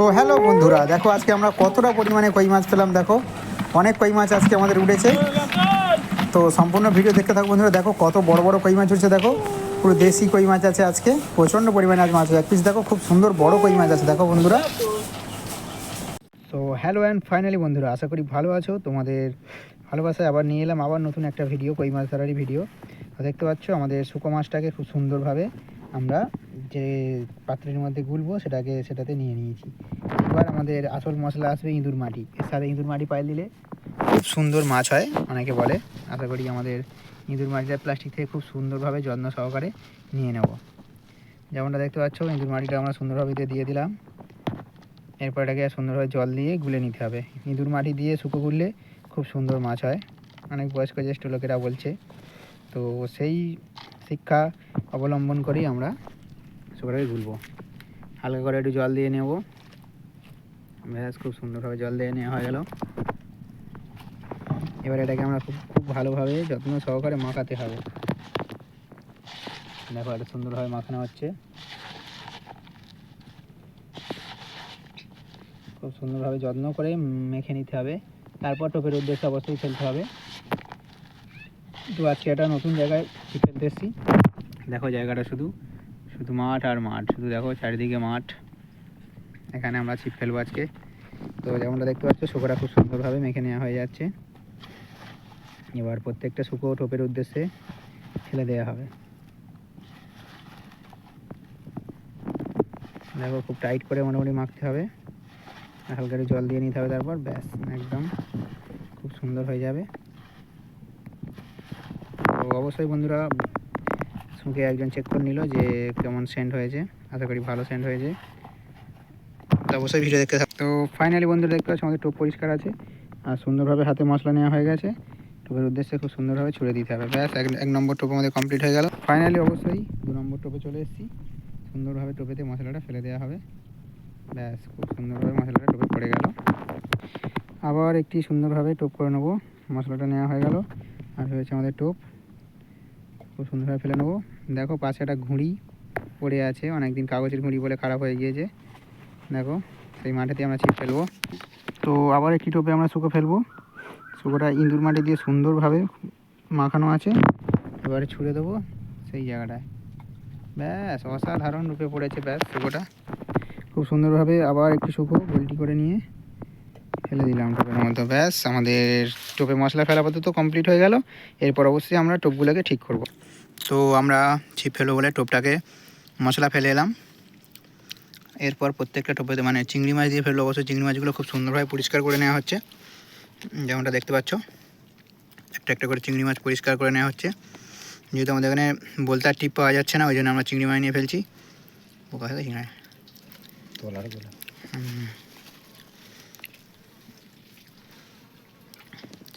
তো হ্যালো বন্ধুরা, দেখো আজকে আমরা কতটা পরিমাণে কই মাছ পেলাম, দেখো। অনেক কই মাছ আজকে আমাদের উঠেছে। তো সম্পূর্ণ ভিডিও দেখতে থাকো বন্ধুরা, দেখো কত বড় বড় কই মাছ উঠছে, দেখো। পুরো দেশি কই মাছ আছে আজকে, প্রচণ্ড পরিমাণে আজ মাছ এক পিস দেখো, খুব সুন্দর বড় কই মাছ আছে, দেখো বন্ধুরা। তো হ্যালো অ্যান্ড ফাইনালি বন্ধুরা, আশা করি ভালো আছো। তোমাদের ভালোবাসায় আবার নিয়ে এলাম আবার নতুন একটা ভিডিও কই মাছ ধরারই ভিডিও দেখতে পাচ্ছ, আমাদের শুকো মাছটাকে খুব সুন্দরভাবে আমরা যে পাত্রের মধ্যে গুলবো, সেটাকে সেটাতে নিয়ে নিয়েছি। এবার আমাদের আসল মশলা আসবে ইঁদুর মাটি। এর সাথে ইঁদুর মাটি পাই দিলে খুব সুন্দর মাছ হয়, অনেকে বলে। আশা করি আমাদের ইঁদুর মাটিটা প্লাস্টিক থেকে খুব সুন্দরভাবে যত্ন সহকারে নিয়ে নেব। যেমনটা দেখতে পাচ্ছ, ইঁদুর মাটিটা আমরা সুন্দরভাবে দিয়ে দিয়ে দিলাম। এরপর এটাকে সুন্দরভাবে জল দিয়ে গুলে নিতে হবে। ইঁদুর মাটি দিয়ে শুকো গুললে খুব সুন্দর মাছ হয়। অনেক বয়স্ক জ্যেষ্ঠ লোকেরা বলছে। তো সেই শিক্ষা অবলম্বন করেই আমরা শুকোটাকে গুলবো। হালকা করে একটু জল দিয়ে নেব। ব্যাস, খুব সুন্দরভাবে জল দিয়ে নেওয়া হয়ে গেল। এবার এটাকে আমরা খুব খুব ভালোভাবে যত্ন সহকারে মাখাতে হবে। দেখো এটা সুন্দরভাবে মাখানো হচ্ছে। খুব সুন্দরভাবে যত্ন করে মেখে নিতে হবে। তারপর টোপের উদ্দেশ্যে অবশ্যই ফেলতে হবে। তো আজকে একটা নতুন জায়গায় ফেলতে এসেছি। দেখো জায়গাটা শুধু শুধু মাঠ আর মাঠ। শুধু দেখো চারিদিকে মাঠ। এখানে আমরা ছিপ ফেলব আজকে। তো যেমনটা দেখতে পাচ্ছ, শুকোটা খুব সুন্দরভাবে মেখে নেওয়া হয়ে যাচ্ছে। এবার প্রত্যেকটা শুকো টোপের উদ্দেশ্যে ফেলে দেওয়া হবে। দেখো খুব টাইট করে মোটামুটি মাখতে হবে। হালকা জল দিয়ে নিতে হবে তারপর ব্যাস, একদম খুব সুন্দর হয়ে যাবে। তো অবশ্যই বন্ধুরা শুকে একজন চেক করে নিল যে কেমন সেন্ট হয়েছে। আশা করি ভালো সেন্ট হয়েছে। অবশ্যই ভিডিও দেখতে থাক তো ফাইনালি বন্ধুরা দেখতে পাচ্ছি, আমাদের টোপ পরিষ্কার আছে। আর সুন্দরভাবে হাতে মশলা নেওয়া হয়ে গেছে। টোপের উদ্দেশ্যে খুব সুন্দরভাবে ছুড়ে দিতে হবে। ব্যাস, এক এক নম্বর টোপ আমাদের কমপ্লিট হয়ে গেল। ফাইনালি অবশ্যই দু নম্বর টোপে চলে এসেছি। সুন্দরভাবে টোপেতে মশলাটা ফেলে দেওয়া হবে। ব্যাস, খুব সুন্দরভাবে মশলাটা টোপে পড়ে গেল। আবার একটি সুন্দরভাবে টোপ করে নেব। মশলাটা নেওয়া হয়ে গেল। আর হয়েছে আমাদের টোপ। খুব সুন্দরভাবে ফেলে নেব। দেখো পাশে একটা ঘুড়ি পড়ে আছে, অনেকদিন কাগজের ঘুড়ি বলে খারাপ হয়ে গিয়েছে। দেখো, সেই মাঠেতে আমরা ছিপ ফেলব। তো আবার একটি টোপে আমরা শুকো ফেলব। শুকোটা ইঁদুর মাটি দিয়ে সুন্দরভাবে মাখানো আছে। এবারে ছুঁড়ে দেবো সেই জায়গাটায়। ব্যাস, অসাধারণ রূপে পড়েছে ব্যাস শুকোটা। খুব সুন্দরভাবে আবার একটু শুকো গোলটি করে নিয়ে। ফেলে দিলাম টোপের মধ্যে। ব্যাস আমাদের টোপে মশলা ফেলা পর্যন্ত কমপ্লিট হয়ে গেল। এরপর অবশ্যই আমরা টোপগুলোকে ঠিক করব। তো আমরা ছিপ ফেলব বলে টোপটাকে মশলা ফেলে এলাম। এরপর প্রত্যেকটা টোপেতে মানে চিংড়ি মাছ দিয়ে ফেলল অবশ্যই চিংড়ি মাছগুলো খুব সুন্দরভাবে পরিষ্কার করে নেওয়া হচ্ছে। যেমনটা দেখতে পাচ্ছ একটা একটা করে চিংড়ি মাছ পরিষ্কার করে নেওয়া হচ্ছে। যেহেতু আমাদের এখানে বলতার টিপ পাওয়া যাচ্ছে না ওই জন্য আমরা চিংড়ি মাছ নিয়ে ফেলছি। বোকা হয়ে না হুম।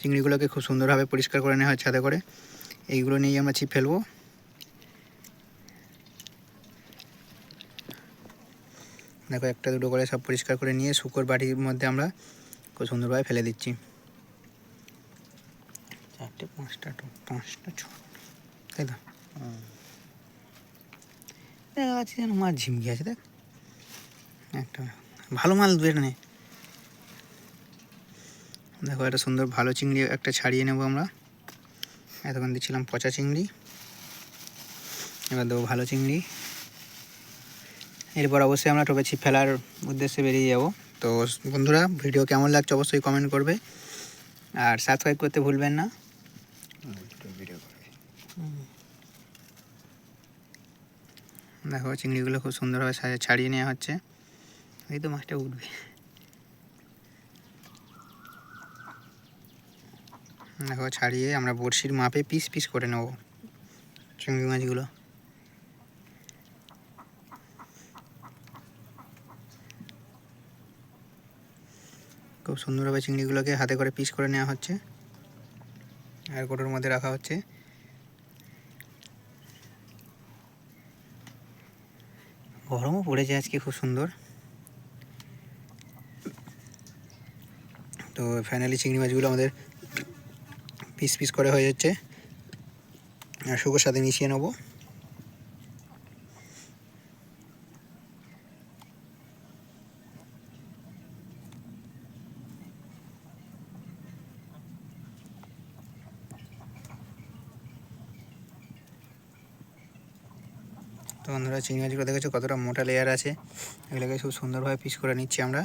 চিংড়িগুলোকে খুব সুন্দরভাবে পরিষ্কার করে নেওয়া হয় হাতে করে। এইগুলো নিয়েই আমরা ছিপ ফেলব। দেখো একটা দুটো করে সব পরিষ্কার করে নিয়ে শুকর বাটির মধ্যে আমরা খুব সুন্দরভাবে ফেলে দিচ্ছি। চারটে, পাঁচটা পাঁচটা, ছ, তাই তো? দেখা যাচ্ছে যেন মাছ ঝিমকি আছে, দেখ। একটা ভালো মাল বের নে দেখো একটা সুন্দর ভালো চিংড়ি একটা ছাড়িয়ে নেব আমরা। এতক্ষণ দিচ্ছিলাম পচা চিংড়ি। এবার দেবো ভালো চিংড়ি। এরপর অবশ্যই আমরা টোপে ছিপ ফেলার উদ্দেশ্যে বেরিয়ে যাব। তো বন্ধুরা, ভিডিও কেমন লাগছে অবশ্যই কমেন্ট করবে। আর সাবস্ক্রাইব করতে ভুলবেন না। দেখো, চিংড়িগুলো খুব সুন্দরভাবে ছাড়িয়ে নেওয়া হচ্ছে। এই তো মাছটা উঠবে। দেখো, ছাড়িয়ে আমরা বড়শির মাপে পিস পিস করে নেব চিংড়ি মাছগুলো। খুব সুন্দরভাবে চিংড়িগুলোকে হাতে করে পিস করে নেওয়া হচ্ছে। আর কোটোর মধ্যে রাখা হচ্ছে। গরমও পড়েছে আজকে, খুব সুন্দর। তো ফাইনালি চিংড়ি মাছগুলো আমাদের পিস পিস করে হয়ে যাচ্ছে। আর শুকোর সাথে মিশিয়ে নেব। তো বন্ধুরা, চিংড়ি মাছগুলো দেখেছ কতটা মোটা লেয়ার আছে? এগুলোকে খুব সুন্দরভাবে পিস করে নিচ্ছি আমরা।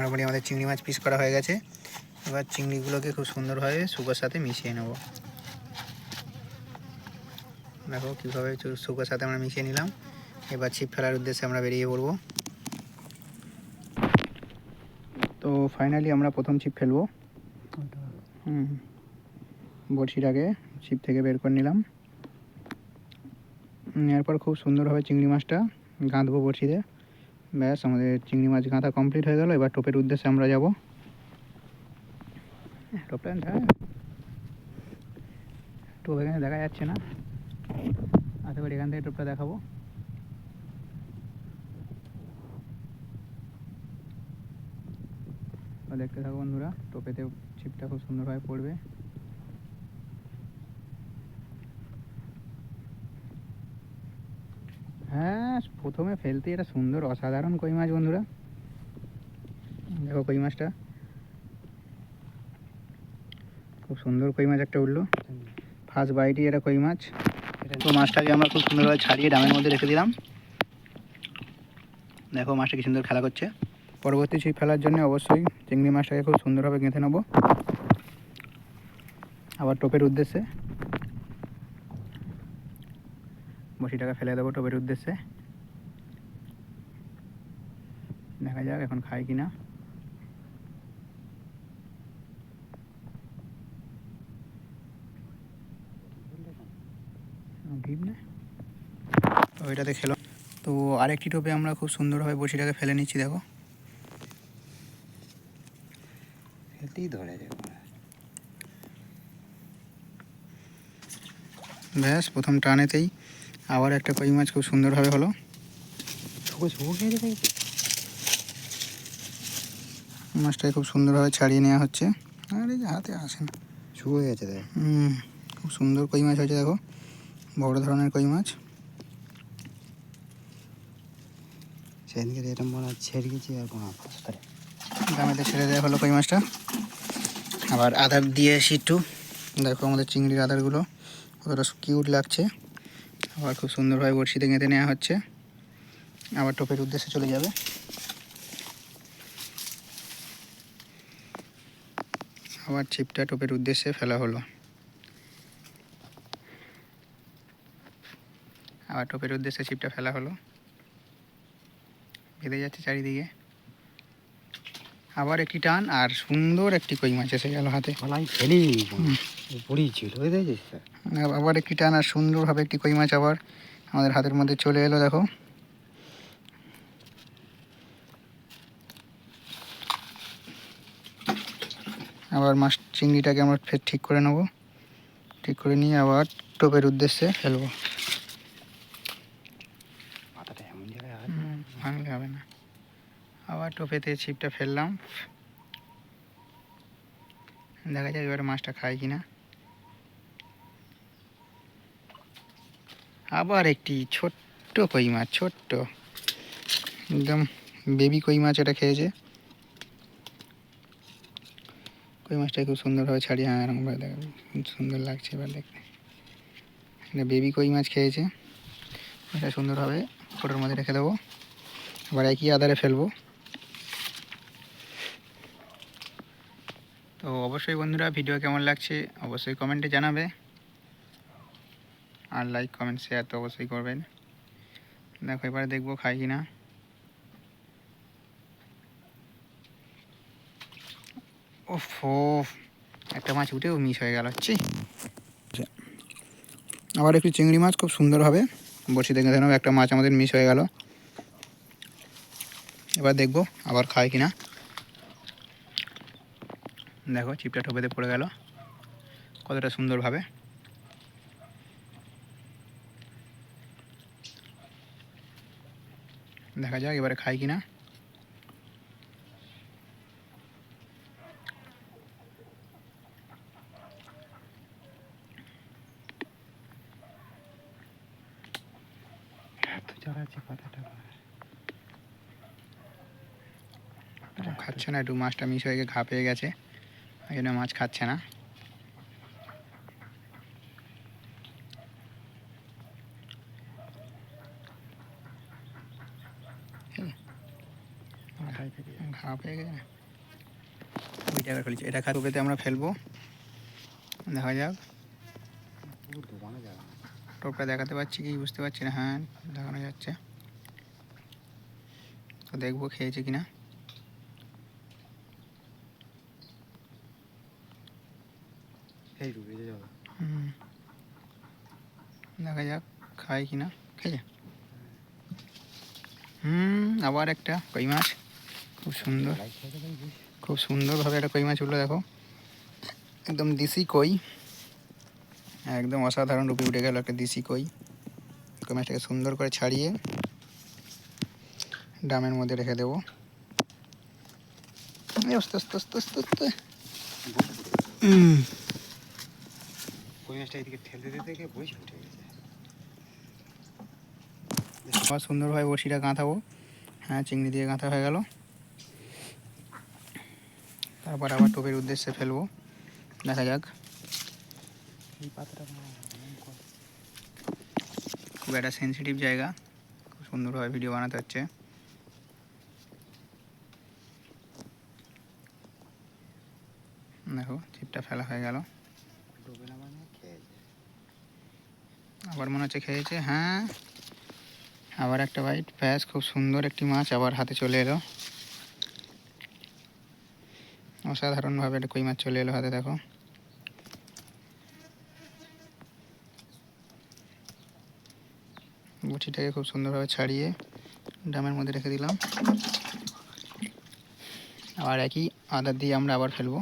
মোটামুটি আমাদের চিংড়ি মাছ পিস করা হয়ে গেছে। এবার চিংড়িগুলোকে খুব সুন্দরভাবে শুকোর সাথে মিশিয়ে নেব। দেখো কীভাবে শুকোর সাথে আমরা মিশিয়ে নিলাম। এবার ছিপ ফেলার উদ্দেশ্যে আমরা বেরিয়ে পড়ব। তো ফাইনালি আমরা প্রথম ছিপ ফেলব। হুম। বড়শিটাকে ছিপ থেকে বের করে নিলাম। নেওয়ার পর খুব সুন্দরভাবে চিংড়ি মাছটা গাঁথবো বড়শিতে। ব্যাস, আমাদের চিংড়ি মাছ গাঁথা কমপ্লিট হয়ে গেল, এবার টোপের উদ্দেশ্যে আমরা যাব। টোপটা টোপ এখানে দেখা যাচ্ছে না। আশা করি এখান থেকে টোপটা দেখাবো। দেখতে থাকো বন্ধুরা টোপেতে ছিপটা খুব সুন্দরভাবে পড়বে। হ্যাঁ প্রথমে ফেলতে এটা সুন্দর, অসাধারণ কই মাছ বন্ধুরা। দেখো কই মাছটা। খুব সুন্দর কই মাছ একটা উঠল। ফার্স্ট বাইটই এটা কই মাছ। তো মাছটাকে আমরা খুব সুন্দরভাবে ছাড়িয়ে ডামের মধ্যে রেখে দিলাম। দেখো মাছটা কি সুন্দর খেলা করছে। পরবর্তী ছিপ ফেলার জন্য অবশ্যই চিংড়ি মাছটাকে খুব সুন্দরভাবে গেঁথে নেব। আবার টোপের উদ্দেশ্যে। বসিটাকে ফেলে দেবো টোপের উদ্দেশ্যে। দেখা যাক এখন খাই কিনা। না। ওইটাতে খেলো। তো আরেকটি টোপে আমরা খুব সুন্দরভাবে বসিটাকে ফেলে নিচ্ছি দেখো। ধরে যাবে। ব্যাস প্রথম টানেতেই আবার একটা কই মাছ খুব সুন্দরভাবে হলো। মাছটাকে খুব সুন্দরভাবে ছাড়িয়ে নেওয়া হচ্ছে। আর এই যে হাতে আসে না শুকো গেছে দেখ হুম, খুব সুন্দর কই মাছ হয়েছে দেখো। বড় ধরনের কই মাছ। সেদিনকে এরকম মনে হয় ছেড়ে গেছি আর কোনো ছেড়ে দেওয়া হলো কই মাছটা। আবার আধার দিয়ে এসি একটু দেখো আমাদের চিংড়ির আধারগুলো কতটা কিউট লাগছে। আবার খুব সুন্দরভাবে বড়শিতে গেঁথে নেওয়া হচ্ছে। আবার টোপের উদ্দেশ্যে চলে যাবে। আবার ছিপটা টোপের উদ্দেশ্যে ফেলা হলো। আবার টোপের উদ্দেশ্যে ছিপটা ফেলা হলো। বেঁধে যাচ্ছে চারিদিকে। আবার একটি টান আর সুন্দর একটি কই মাছ এসে গেল হাতে। বলা ছিল ওই দেখছিস আবার একটি টান সুন্দরভাবে একটি কই মাছ আবার আমাদের হাতের মধ্যে চলে এলো দেখো। আবার মাছ চিংড়িটাকে আমরা ফের ঠিক করে নেব। ঠিক করে নিয়ে আবার টোপের উদ্দেশ্যে ফেলব। ভাঙলে হবে না। আবার টোপেতে ছিপটা ফেললাম। দেখা যাক এবারে মাছটা খায় কিনা। আবার একটি ছোট্ট কই মাছ, ছোট্ট। একদম বেবি কই মাছ এটা খেয়েছে। কই মাছটা খুব সুন্দরভাবে ছাড়িয়ে হ্যাঁ এরকমভাবে দেখা সুন্দর লাগছে এবার দেখতে। এটা বেবি কই মাছ খেয়েছে। এটা সুন্দরভাবে ফটোর মধ্যে রেখে দেবো। আবার একই আধারে ফেলব। তো অবশ্যই বন্ধুরা, ভিডিও কেমন লাগছে অবশ্যই কমেন্টে জানাবে। আর লাইক কমেন্ট শেয়ার তো অবশ্যই করবেন। দেখো, এবারে দেখব খাই কি না ওফো একটা মাছ উঠেও মিস হয়ে গেল হচ্ছে আবার একটু চিংড়ি মাছ খুব সুন্দরভাবে বসে দেখে দেন একটা মাছ আমাদের মিস হয়ে গেল। এবার দেখব আবার খায় কিনা। দেখো, চিপটা ঠোপেতে পড়ে গেল। কতটা সুন্দরভাবে। দেখা যাক এবারে খাই চড়াচ্ছে কথাটা খাচ্ছে না একটু মাছটা মিস হয়ে গিয়ে ঘা পেয়ে গেছে ওই জন্য মাছ খাচ্ছে না। ঘা পেয়ে গেছে? না ফেলেছি এটা খাতো পেতে আমরা ফেলব। দেখা যাক। টোপটা দেখাতে পারছি কি বুঝতে পারছি না। হ্যাঁ দেখানো যাচ্ছে। তো দেখব খেয়েছে কিনা। দেখা যাক খায় কিনা। খেয়েছে হুম আবার একটা কই মাছ। খুব সুন্দর। খুব সুন্দরভাবে একটা কই মাছ উঠল দেখো। একদম দেশি কই। একদম অসাধারণ রূপে উঠে গেল একটা দেশি কই। কই মাছটাকে সুন্দর করে ছাড়িয়ে ড্রামের মধ্যে রেখে দেবো। আস্তে আস্তে আস্তে আস্তে আস্তে। সুন্দরভাবে বড়শিটা গাঁথাবো। হ্যাঁ চিংড়ি দিয়ে গাঁথা হয়ে গেল। তারপর আবার টোপের উদ্দেশ্যে ফেলব। দেখা যাক। খুব একটা সেন্সিটিভ জায়গা। খুব সুন্দরভাবে ভিডিও বানাতে হচ্ছে। দেখো চিপটা ফেলা হয়ে গেল। আবার মনে হচ্ছে খেয়েছে হ্যাঁ। আবার একটা বাইট ব্যাস, খুব সুন্দর একটি মাছ আবার হাতে চলে এলো। অসাধারণভাবে একটা কই মাছ চলে এলো হাতে, দেখো। বটিটাকে খুব সুন্দরভাবে ছাড়িয়ে ড্রামের মধ্যে রেখে দিলাম। আবার একই আদার দিয়ে আমরা আবার ফেলব।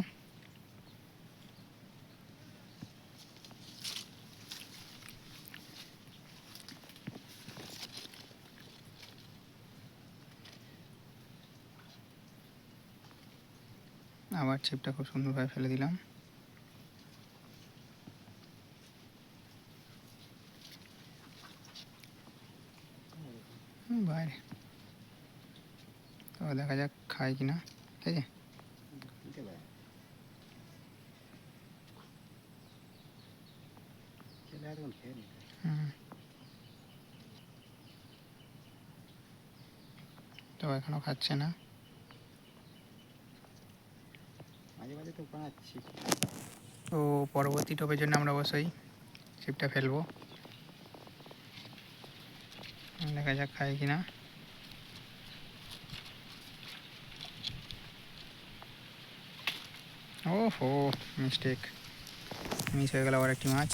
ছিপটা খুব সুন্দরভাবে ফেলে দিলাম। বাইরে। তো দেখা যাক খায় কিনা, ঠিক আছে। তো এখনও খাচ্ছে না। তো পরবর্তী টপের জন্য আমরা অবশ্যই ছিপটা ফেলব। দেখা যাক খায় কিনা। ও হো মিস্টেক মিস হয়ে গেল আবার একটি মাছ